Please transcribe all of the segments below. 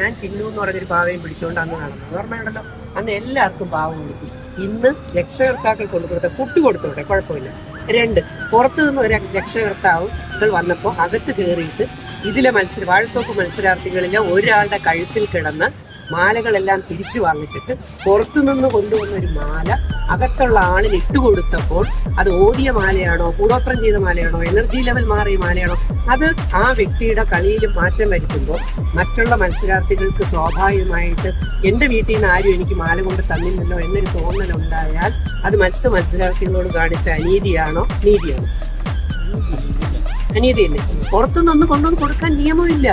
ഞാൻ ചിന്നു എന്ന് പറഞ്ഞൊരു പാവയും പിടിച്ചുകൊണ്ട് അന്ന് നടന്നത്. ഓർമ്മയുണ്ടല്ലോ? അന്ന് എല്ലാവർക്കും പാവം കൊടുക്കും ഇന്ന് രക്ഷകർത്താക്കൾ കൊണ്ടുകൊടുത്ത ഫുഡ് കൊടുത്തോട്ടെ? കുഴപ്പമില്ല. രണ്ട് പുറത്തു നിന്ന് ഒരു രക്ഷകർത്താവുകൾ വന്നപ്പോൾ അകത്ത് കയറിയിട്ട് ഇതിലെ മത്സര വാഴത്തോപ്പ് മത്സരാർത്ഥികളിലെ ഒരാളുടെ കഴുത്തിൽ കിടന്ന മാലകളെല്ലാം തിരിച്ചു വാങ്ങിച്ചിട്ട് പുറത്തുനിന്ന് കൊണ്ടുവന്ന ഒരു മാല അകത്തുള്ള ആളിന് ഇട്ടുകൊടുത്തപ്പോൾ അത് ഓടിയ മാലയാണോ കൂടോത്രം ചെയ്ത മാലയാണോ എനർജി ലെവൽ മാറിയ മാലയാണോ അത് ആ വ്യക്തിയുടെ കളിയിൽ മാറ്റം വരുത്തുമ്പോൾ മറ്റുള്ള മത്സരാർത്ഥികൾക്ക് സ്വാഭാവികമായിട്ട് എന്റെ വീട്ടിൽ നിന്ന് ആരും എനിക്ക് മാല കൊണ്ട് തന്നില്ലല്ലോ എന്നൊരു തോന്നൽ ഉണ്ടായാൽ അത് മറ്റ് മത്സരാർത്ഥികളോട് കാണിച്ച അനീതിയാണോ നീതിയാണോ? അനീതിയല്ലേ? പുറത്തുനിന്നൊന്നും കൊണ്ടുവന്ന് കൊടുക്കാൻ നിയമമില്ല.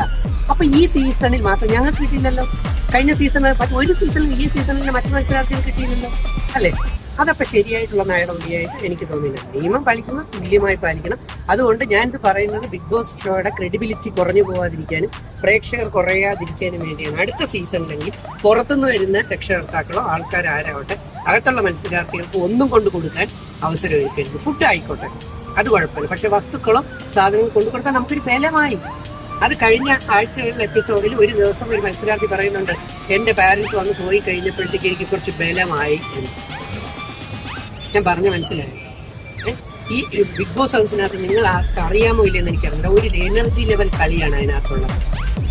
അപ്പൊ ഈ സീസണിൽ മാത്രം ഞങ്ങൾക്ക് കിട്ടിയില്ലല്ലോ കഴിഞ്ഞ സീസണിൽ ഒരു സീസണിൽ ഈ സീസണിൽ മറ്റു മത്സരാർത്ഥികൾ കിട്ടിയില്ലല്ലോ. അല്ലേ? അതൊക്കെ ശരിയായിട്ടുള്ള നടപടിയായിട്ട് എനിക്ക് തോന്നിയില്ല. നിയമം പാലിക്കണം തുല്യമായി പാലിക്കണം. അതുകൊണ്ട് ഞാനിത് പറയുന്നത് ബിഗ് ബോസ് ഷോയുടെ ക്രെഡിബിലിറ്റി കുറഞ്ഞു പോകാതിരിക്കാനും പ്രേക്ഷകർ കുറയാതിരിക്കാനും വേണ്ടിയാണ്. അടുത്ത സീസണിലെങ്കിൽ പുറത്തുനിന്ന് വരുന്ന രക്ഷകർത്താക്കളോ ആൾക്കാരാരാവട്ടെ അകത്തുള്ള മത്സരാർത്ഥികൾക്ക് ഒന്നും കൊണ്ട് കൊടുക്കാൻ അവസരം ഒരുക്കരുത് ഫുഡ് ആയിക്കോട്ടെ. അത് കുഴപ്പമില്ല. പക്ഷെ വസ്തുക്കളോ സാധനങ്ങൾ കൊണ്ടു കൊടുത്താൽ നമുക്കൊരു ബലമായി അത് കഴിഞ്ഞ ആഴ്ചകളിൽ എപ്പിസോഡിൽ ഒരു ദിവസം ഒരു മത്സരാർത്ഥി പറയുന്നുണ്ട് എന്റെ പാരന്റ്സ് വന്ന് പോയി കഴിഞ്ഞപ്പോഴത്തേക്ക് എനിക്ക് കുറച്ച് ബലമായി ഞാൻ പറഞ്ഞ മനസ്സിലായി? ഈ ബിഗ് ബോസ് ഹൗസിനകത്ത് നിങ്ങൾ ആർക്ക് അറിയാമോ ഇല്ലെന്ന് എനിക്കറിയില്ല ഒരു എനർജി ലെവൽ കളിയാണ് അതിനകത്തുള്ളത്.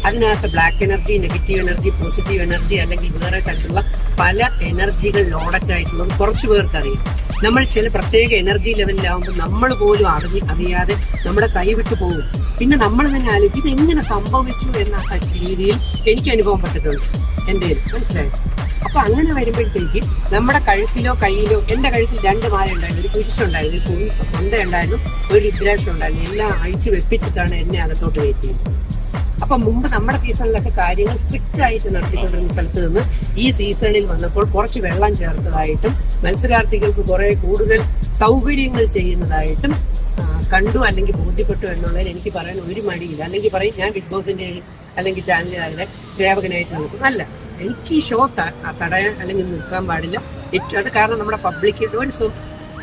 അതിനകത്ത് black energy negative energy positive energy അല്ലെങ്കിൽ വേറെ തരത്തിലുള്ള പല എനർജികൾ ലോഡറ്റ് ആയിട്ടുള്ളത് കുറച്ച് പേർക്ക് അറിയാം. നമ്മൾ ചില പ്രത്യേക എനർജി ലെവലിലാവുമ്പോൾ നമ്മൾ പോലും അറിഞ്ഞ് അറിയാതെ നമ്മുടെ കൈ വിട്ടു പോകും. പിന്നെ നമ്മൾ തന്നെ ആലോചിക്കും ഇത് എങ്ങനെ സംഭവിച്ചു എന്ന രീതിയിൽ എനിക്ക് അനുഭവം പറ്റത്തുള്ളൂ എന്റെ മനസ്സിലായത് അപ്പൊ അങ്ങനെ വരുമ്പോഴത്തേക്ക് നമ്മുടെ കഴുത്തിലോ കയ്യിലോ എന്റെ കഴുത്തിൽ രണ്ട് മാല ഉണ്ടായിരുന്നു. ഒരു കുരിശുണ്ടായിരുന്നു ഒരു കുരി- ഉണ്ടായിരുന്നു ഒരു രുദ്രാക്ഷം ഉണ്ടായിരുന്നു. എല്ലാം അഴിച്ചു വെപ്പിച്ചിട്ടാണ് എന്നെ അകത്തോട്ട് കയറ്റിയത്. അപ്പൊ മുമ്പ് നമ്മുടെ സീസണിലൊക്കെ കാര്യങ്ങൾ സ്ട്രിക്റ്റ് ആയിട്ട് നടത്തിക്കൊണ്ടിരുന്ന സ്ഥലത്ത് നിന്ന് ഈ സീസണിൽ വന്നപ്പോൾ കുറച്ച് വെള്ളം ചേർത്തതായിട്ടും മത്സരാർത്ഥികൾക്ക് കുറെ കൂടുതൽ സൗകര്യങ്ങൾ ചെയ്യുന്നതായിട്ടും കണ്ടു അല്ലെങ്കിൽ ബോധ്യപ്പെട്ടു എന്നുള്ളതിൽ എനിക്ക് പറയാൻ ഒരു മടിയില്ല. അല്ലെങ്കിൽ പറയും ഞാൻ ബിഗ് ബോസിന്റെ അല്ലെങ്കിൽ ചാനലുകാരുടെ സേവകനായിട്ട് നിൽക്കും. അല്ല എനിക്ക് ഈ ഷോ തടയാൻ അല്ലെങ്കിൽ നിൽക്കാൻ പാടില്ല. ഏറ്റവും അത് കാരണം നമ്മുടെ പബ്ലിക്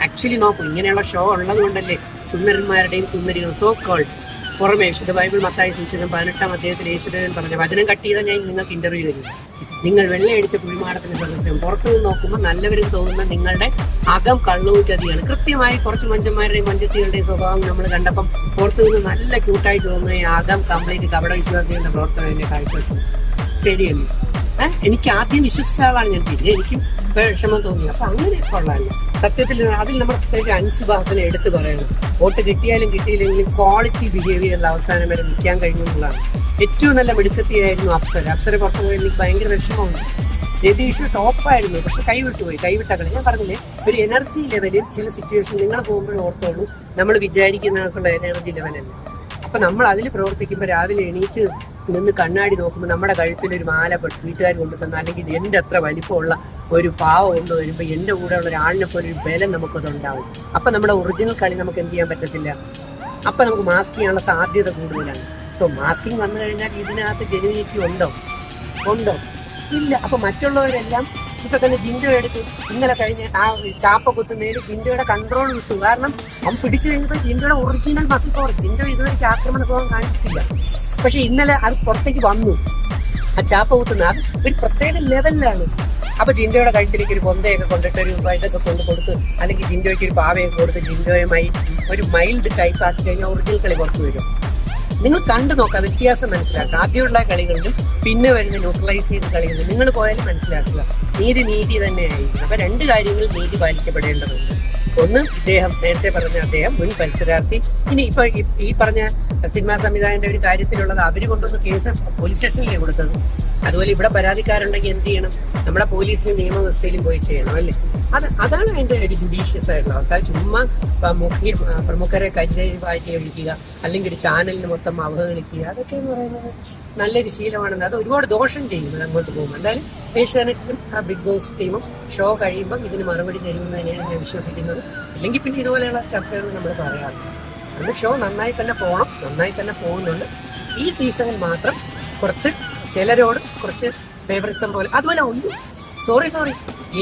ആക്ച്വലി നോക്കും ഇങ്ങനെയുള്ള ഷോ ഉള്ളത് കൊണ്ടല്ലേ സുന്ദരന്മാരുടെയും സുന്ദരികളും സോ കോൾഡ് പുറമേ വിശുദ്ധ ബൈബിൾ മത്തായി സുശീലം പതിനെട്ടാം അദ്ദേഹത്തിൽ യേശുദേവൻ പറഞ്ഞ വചനം കട്ട് ചെയ്താൽ ഞാൻ നിങ്ങൾക്ക് ഇന്റർവ്യൂ തരും. നിങ്ങൾ വെള്ളയടിച്ച കുഴിമാടത്തിന് സദസ്യം പുറത്തു നിന്ന് നോക്കുമ്പോൾ നല്ലവരും തോന്നുന്ന നിങ്ങളുടെ അകം കള്ളവും ചതിയാണ്. കൃത്യമായി കുറച്ച് മഞ്ചന്മാരുടെയും മഞ്ചത്തികളുടെയും സ്വഭാവം നമ്മൾ കണ്ടപ്പം പുറത്തു നിന്ന് നല്ല ക്യൂട്ടായി തോന്നുന്ന അകം കംപ്ലീറ്റ് കപട വിശ്വാസികളുടെ പ്രവർത്തനത്തിലെ കാഴ്ച ശരിയല്ലേ? എനിക്ക് ആദ്യം വിശ്വസിച്ച ആളാണ് ഞാൻ. പിന്നെ എനിക്കും വിഷമം തോന്നി. അപ്പൊ അങ്ങനെ കൊള്ളാമല്ലോ സത്യത്തിൽ അതിൽ നമ്മൾ പ്രത്യേകിച്ച് അൻസുബാസനെ എടുത്തു പറയണം. വോട്ട് കിട്ടിയാലും കിട്ടിയില്ലെങ്കിലും ക്വാളിറ്റി ബിഹേവിയറിൽ അവസാനം വരെ നിൽക്കാൻ കഴിഞ്ഞു എന്നുള്ളതാണ്. ഏറ്റവും നല്ല മിടുക്കത്തിയായിരുന്നു അപ്സര. അപ്സര പുറത്തു പോയി എനിക്ക് ഭയങ്കര വിഷമമുണ്ട്. രതീഷ് ടോപ്പായിരുന്നു പക്ഷെ കൈവിട്ട കളി ഞാൻ പറഞ്ഞില്ലേ ഒരു എനർജി ലെവലിൽ ചില സിറ്റുവേഷൻ നിങ്ങൾ പോകുമ്പോൾ ഓർത്തോളൂ നമ്മൾ വിചാരിക്കുന്നവർക്കുള്ള എനർജി ലെവലല്ല അപ്പൊ നമ്മൾ അതിൽ പ്രവർത്തിക്കുമ്പോൾ രാവിലെ എണീച്ച് നിന്ന് കണ്ണാടി നോക്കുമ്പോൾ നമ്മുടെ കഴുത്തിൽ ഒരു മാല വീട്ടുകാർ കൊണ്ടു തന്ന അല്ലെങ്കിൽ എന്റെ അത്ര വലിപ്പമുള്ള ഒരു പാവം കൊണ്ട് വരുമ്പോൾ എന്റെ കൂടെ ഉള്ള ഒരാളിനെ പോലെ ഒരു ബലം നമുക്കത് ഉണ്ടാവും അപ്പൊ നമ്മുടെ ഒറിജിനൽ കളി നമുക്ക് എന്ത് ചെയ്യാൻ പറ്റത്തില്ല? അപ്പൊ നമുക്ക് മാസ്ക് ചെയ്യാനുള്ള സാധ്യത കൂടുതലാണ്. സോ മാസ്കിങ് വന്നു കഴിഞ്ഞാൽ ഇതിനകത്ത് ജെനുവിനിറ്റി ഉണ്ടോ? ഉണ്ടോ? ഇല്ല. അപ്പൊ മറ്റുള്ളവരെല്ലാം ഇപ്പൊ തന്നെ ജിൻഡോ എടുത്തു ഇന്നലെ കഴിഞ്ഞ ആ ചാപ്പ കുത്തുന്നതിന് ജിൻഡോയുടെ കൺട്രോൾ വിട്ടു കാരണം അവൻ പിടിച്ചു കഴിഞ്ഞപ്പോൾ ജിൻഡോയുടെ ഒറിജിനൽ മസിൽ പവർ ജിൻഡോ ഇതുവരെ ആക്രമണ സ്വഭാവം കാണിച്ചിട്ടില്ല. പക്ഷെ ഇന്നലെ അത് പുറത്തേക്ക് വന്നു. ആ ചാപ്പ കുത്തുന്ന അത് ഒരു പ്രത്യേക ലെവലിലാണ് അപ്പൊ ജിൻഡോയുടെ കഴുത്തിലേക്ക് ഒരു പൊന്തയൊക്കെ കൊണ്ടിട്ട് ഒരു ഇതൊക്കെ കൊണ്ട് കൊടുത്ത് അല്ലെങ്കിൽ ജിൻഡോയ്ക്ക് ഒരു പാവയൊക്കെ കൊടുത്ത് ജിൻഡോയുമായി ഒരു മൈൽഡ് ടൈപ്പ് ആക്കി കഴിഞ്ഞാൽ ഒറിജിനൽ കളി പുറത്തു വരും. നിങ്ങൾ കണ്ടു നോക്കുക വ്യത്യാസം മനസ്സിലാക്കുക ആദ്യമുള്ള കളികളിലും പിന്നെ വരുന്ന ന്യൂട്രലൈസ് ചെയ്ത കളികളിലും നിങ്ങൾ പോയാലും മനസ്സിലാക്കുക. നീതി നീതി തന്നെയായിരിക്കും അപ്പൊ രണ്ട് കാര്യങ്ങൾ നീതി പാലിക്കപ്പെടേണ്ടതുണ്ട്. ഒന്ന് ഇദ്ദേഹം നേരത്തെ പറഞ്ഞ അദ്ദേഹം മുൻ മത്സരാർത്ഥി. ഇനി ഇപ്പൊ ഈ പറഞ്ഞ സിനിമാ സംവിധായകന്റെ ഒരു കാര്യത്തിലുള്ളത് അവർ കൊണ്ടുവന്ന് കേസ് പോലീസ് സ്റ്റേഷനിലേ കൊടുത്തത്? അതുപോലെ ഇവിടെ പരാതിക്കാരുണ്ടെങ്കിൽ എന്ത് ചെയ്യണം? നമ്മുടെ പോലീസിന് നിയമവ്യവസ്ഥയിലും പോയി ചെയ്യണം അല്ലേ? അത് അതാണ് അതിന്റെ ഒരു ജുഡീഷ്യസ് ആയിട്ടുള്ള അവസ്ഥ ചുമ്മാ മുഖ്യ പ്രമുഖരെ കരിവാറ്റി ഒഴിക്കുക അല്ലെങ്കിൽ ഒരു ചാനലിന് മൊത്തം അവഹേളിക്കുക അതൊക്കെ എന്ന് പറയുന്നത് നല്ലൊരു ശീലമാണെന്ന് അത് ഒരുപാട് ദോഷം ചെയ്യുന്നത് അങ്ങോട്ട് പോകുമ്പോൾ. എന്തായാലും ഏഷ്യാനെറ്റിലും ആ ബിഗ് ബോസ് ടീമും ഷോ കഴിയുമ്പോൾ ഇതിന് മറുപടി തരുമെന്ന് തന്നെയാണ് ഞാൻ വിശ്വസിക്കുന്നത്. ഇല്ലെങ്കിൽ പിന്നെ ഇതുപോലെയുള്ള ചർച്ചകൾ നമ്മൾ പറയാറുണ്ട് അതുകൊണ്ട് ഷോ നന്നായി തന്നെ പോകണം നന്നായി തന്നെ പോകുന്നുണ്ട്. ഈ സീസണിൽ മാത്രം കുറച്ച് ചിലരോട് കുറച്ച് ഫേവറിസം പോലെ അതുപോലെ ഒന്നും സോറി സോറി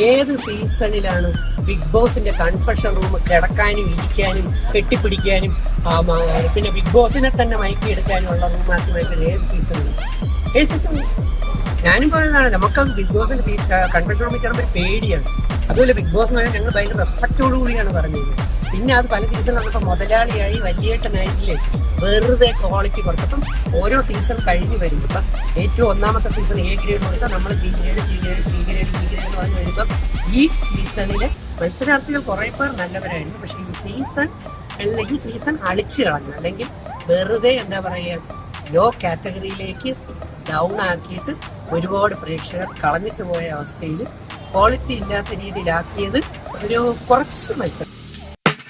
ഏത് സീസണിലാണ് ബിഗ് ബോസിന്റെ കൺഫെഷൻ റൂം കിടക്കാനും ഇരിക്കാനും കെട്ടിപ്പിടിക്കാനും പിന്നെ ബിഗ് ബോസിനെ തന്നെ മയക്കിയെടുക്കാനും ഉള്ള റൂമാക്കി മാറ്റുന്നത് ഏത് സീസണിൽ ഏത് സീസൺ ഞാനും പോയതാണ് നമുക്ക് ബിഗ് ബോസിന്റെ കൺഫക്ഷൻ റൂമിൽ കയറുമ്പോൾ പേടിയാണ്. അതുപോലെ ബിഗ് ബോസ് എന്ന് പറഞ്ഞാൽ ഞങ്ങൾ ഭയങ്കര റെസ്പെക്റ്റോടു കൂടിയാണ് പറഞ്ഞത് പിന്നെ അത് പല രീതിയിലുള്ള വന്നപ്പോൾ മുതലാളിയായി വലിയേട്ടനായിട്ടില്ലേ വെറുതെ ക്വാളിറ്റി കുറച്ചപ്പം ഓരോ സീസൺ കഴിഞ്ഞ് വരുമ്പോൾ ഇപ്പം ഏറ്റവും ഒന്നാമത്തെ സീസൺ എ ഗ്രേഡ് കൊടുത്താൽ നമ്മൾ B grade C grade B grade B grade എന്ന് പറഞ്ഞ് വരുമ്പം ഈ സീസണിൽ മത്സരാർത്ഥികൾ കുറേ പേർ നല്ലവരായിരുന്നു. പക്ഷേ ഈ സീസൺ അല്ലെങ്കിൽ സീസൺ അളിച്ചു കളഞ്ഞു. അല്ലെങ്കിൽ വെറുതെ എന്താ പറയുക ലോ കാറ്റഗറിയിലേക്ക് ഡൗൺ ആക്കിയിട്ട് ഒരുപാട് പ്രേക്ഷകർ കളഞ്ഞിട്ട് പോയ അവസ്ഥയിൽ ക്വാളിറ്റി ഇല്ലാത്ത രീതിയിലാക്കിയത് ഒരു കുറച്ച് മത്സരം.